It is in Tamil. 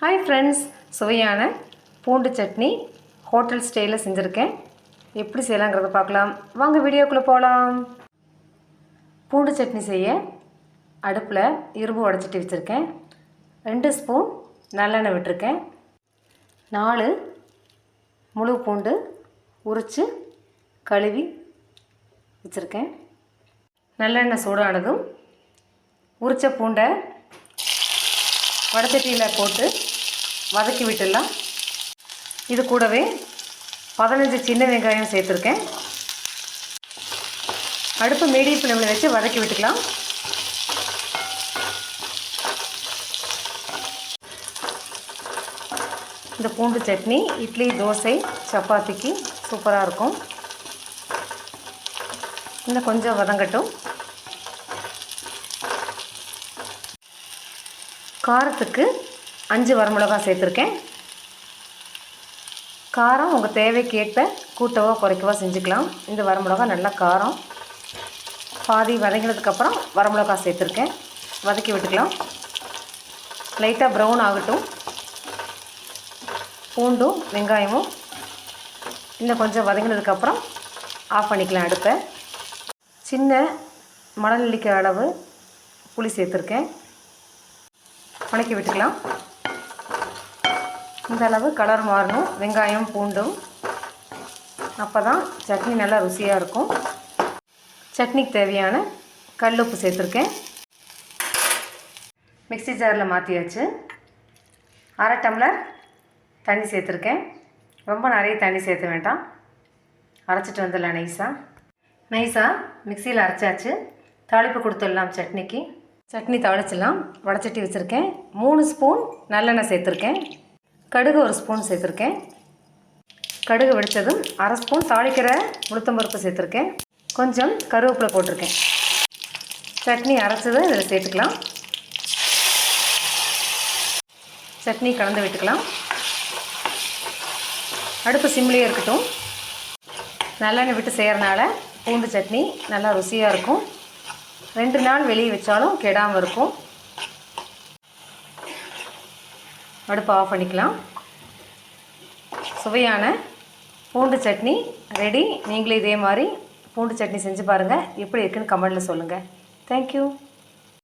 ஹாய் ஃப்ரெண்ட்ஸ் சுவையான பூண்டு சட்னி ஹோட்டல் ஸ்டைலில் செஞ்சுருக்கேன். எப்படி செய்யலாங்கிறத பார்க்கலாம். வாங்க வீடியோக்குள்ளே போகலாம் பூண்டு சட்னி செய்ய அடுப்பில் இரும்பு உடச்சிட்டு வச்சுருக்கேன். ரெண்டு ஸ்பூன் நல்லெண்ணெய் விட்டுருக்கேன். நாலு முழு பூண்டு உரித்து கழுவி வச்சுருக்கேன். நல்லெண்ணெய் சூடானதும் உரித்த பூண்டை வடச்சட்டியில் போட்டு வதக்கி விட்டுடலாம். இது கூடவே பதினஞ்சு சின்ன வெங்காயம் சேர்த்துருக்கேன். அடுப்பு மீடியம் ஃப்ளேமில் வச்சு வதக்கி விட்டுக்கலாம். இந்த பூண்டு சட்னி இட்லி தோசை சப்பாத்திக்கு சூப்பராக இருக்கும். இன்னும் கொஞ்சம் வதங்கட்டும். காரத்துக்கு அஞ்சு வரமிளகா சேர்த்துருக்கேன். காரம் உங்கள் தேவைக்கேற்ப கூட்டவோ குறைக்கவோ செஞ்சுக்கலாம். இந்த வரமிளகா நல்லா காரம். பாதி வதங்கினதுக்கப்புறம் வரமிளகா சேர்த்துருக்கேன். வதக்கி விட்டுக்கலாம். லைட்டாக ப்ரௌன் ஆகட்டும். பூண்டும் வெங்காயமும் இன்னும் கொஞ்சம் வதங்கினதுக்கப்புறம் ஆஃப் பண்ணிக்கலாம் அடுப்பை. சின்ன மணல் அளவு புளி சேர்த்துருக்கேன். வணக்கி விட்டுக்கலாம். இந்த அளவு கலர் மாறணும். வெங்காயம் பூண்டும். அப்போ தான் சட்னி நல்லா ருசியாக இருக்கும். சட்னிக்கு தேவையான கல் உப்பு சேர்த்துருக்கேன். மிக்ஸி ஜாரில் மாற்றியாச்சு அரை டம்ளர் தண்ணி சேர்த்துருக்கேன். ரொம்ப நிறைய தண்ணி சேர்த்த வேண்டாம். அரைச்சிட்டு வந்துடலாம் நைஸாக நைஸாக மிக்சியில் அரைச்சாச்சு. தாளிப்பு கொடுத்துடலாம் சட்னிக்கு. சட்னி தாளிச்சிடலாம் வடச்சட்டி வச்சுருக்கேன். மூணு ஸ்பூன் நல்லெண்ணெய் சேர்த்துருக்கேன். கடுகு ஒரு ஸ்பூன் சேர்த்துருக்கேன். கடுகு வெடித்ததும் அரை ஸ்பூன் தாளிக்கிற உளுத்தம்பருப்பு சேர்த்துருக்கேன். கொஞ்சம் கருவேப்பிலை போட்டிருக்கேன். சட்னி அரைச்சதை இதில் சேர்த்துக்கலாம். சட்னி கலந்து விட்டுக்கலாம். அடுப்பு சிம்லேயே இருக்கட்டும். நல்லெண்ணெய் விட்டு செய்கிறனால பூண்டு சட்னி நல்லா ருசியாக இருக்கும். ரெண்டு நாள் வெளியே வச்சாலும் கெடாமல் இருக்கும். அடுப்பு ஆஃப் பண்ணிக்கலாம். சுவையான பூண்டு சட்னி ரெடி நீங்களும் இதே மாதிரி பூண்டு சட்னி செஞ்சு பாருங்கள் எப்படி இருக்குன்னு கமெண்டில் சொல்லுங்கள் தேங்க்யூ